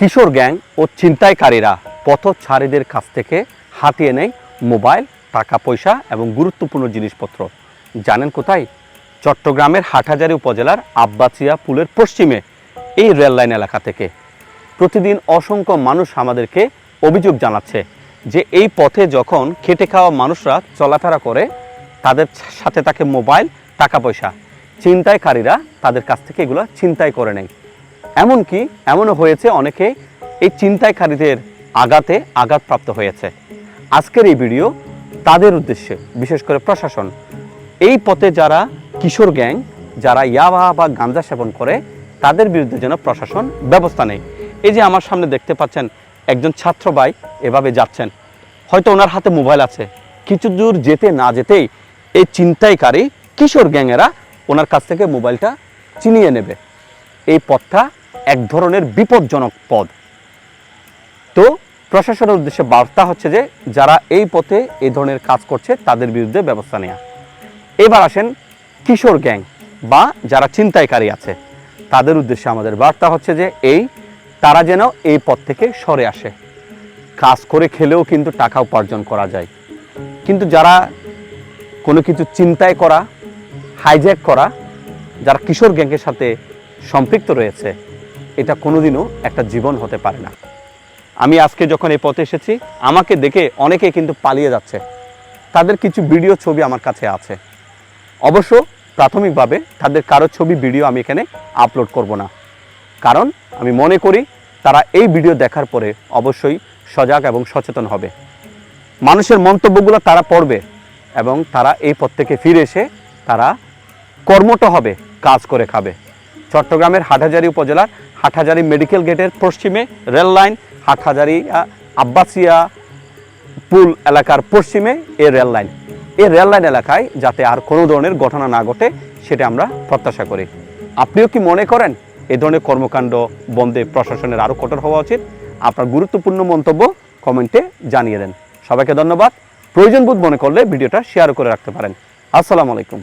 কিশোর gang ও ছিনতাইকারীরা পথচারীদের কাছ থেকে হাতিয়ে নেয় মোবাইল টাকা পয়সা এবং গুরুত্বপূর্ণ জিনিসপত্র। জানেন কোথায়? চট্টগ্রামের হাটহাজারী উপজেলার আব্বাসিয়া পুলের পশ্চিমে, এই রেললাইন এলাকা থেকে। প্রতিদিন অসংখ্য মানুষ আমাদেরকে অভিযোগ জানাচ্ছে যে এই পথে যখন খেটে খাওয়া মানুষরা চলাফেরা করে, তাদের সাথে থাকে মোবাইল টাকা পয়সা ছিনতাইকারীরা তাদের কাছ থেকে এগুলো ছিনতাই করে নেয়। এমনকি এমনও হয়েছে অনেকে এই ছিনতাইকারীদের আঘাতে আঘাতপ্রাপ্ত হয়েছে। আজকের এই ভিডিও তাদের উদ্দেশ্যে, বিশেষ করে প্রশাসন। এই পথে যারা কিশোর গ্যাং, যারা ইয়াবা বা গাঞ্জা সেবন করে, তাদের বিরুদ্ধে যেন প্রশাসন ব্যবস্থা নেয়। এই যে আমার সামনে দেখতে পাচ্ছেন একজন ছাত্র ভাই এভাবে যাচ্ছেন। হয়তো ওনার হাতে মোবাইল আছে। কিছু দূর যেতে না যেতেই এই চিন্তাইকারী কিশোর গ্যাংয়েরা ওনার কাছ থেকে মোবাইলটা চিনিয়ে নেবে। এই পথটা এক ধরনের বিপজ্জনক পদ। তো প্রশাসনের উদ্দেশ্যে বার্তা হচ্ছে যে, যারা এই পথে এই ধরনের কাজ করছে, তাদের বিরুদ্ধে ব্যবস্থা নেওয়া এবার আসেন কিশোর গ্যাং বা যারা ছিনতাইকারী আছে, তাদের উদ্দেশ্যে আমাদের বার্তা হচ্ছে যে, এই তারা যেন এই পথ থেকে সরে আসে। কাজ করে খেলেও কিন্তু টাকা উপার্জন করা যায়। কিন্তু যারা কোনো কিছু চিন্তায় করা হাইজ্যাক করা, যারা কিশোর গ্যাংয়ের সাথে সম্পৃক্ত রয়েছে এটা কোনোদিনও একটা জীবন হতে পারে না। আমি আজকে যখন এই পথে এসেছি, আমাকে দেখে অনেকে কিন্তু পালিয়ে যাচ্ছে। তাদের কিছু ভিডিও ছবি আমার কাছে আছে। অবশ্য প্রাথমিকভাবে তাদের কারও ছবি, ভিডিও আমি এখানে আপলোড করব না। কারণ আমি মনে করি তারা এই ভিডিও দেখার পরে অবশ্যই সজাগ এবং সচেতন হবে। মানুষের মন্তব্যগুলো তারা পড়বে এবং তারা এই পথ থেকে ফিরে এসে তারা কর্মটা হবে, কাজ করে খাবে। চট্টগ্রামের হাটহাজারী উপজেলার হাটহাজারী মেডিকেল গেটের পশ্চিমে রেল লাইন, হাটহাজারী আব্বাসিয়া পুল এলাকার পশ্চিমে এই রেল লাইন। এই রেল লাইন এলাকায় যাতে আর কোনো ধরনের ঘটনা না ঘটে, সেটা আমরা প্রত্যাশা করি। আপনিও কি মনে করেন এ ধরনের কর্মকাণ্ড বন্ধে প্রশাসনের আরও কঠোর হওয়া উচিত? আপনার গুরুত্বপূর্ণ মন্তব্য কমেন্টে জানিয়ে দেন। সবাইকে ধন্যবাদ। প্রয়োজনবোধ মনে করলে ভিডিওটা শেয়ার করে রাখতে পারেন। আসসালামু আলাইকুম।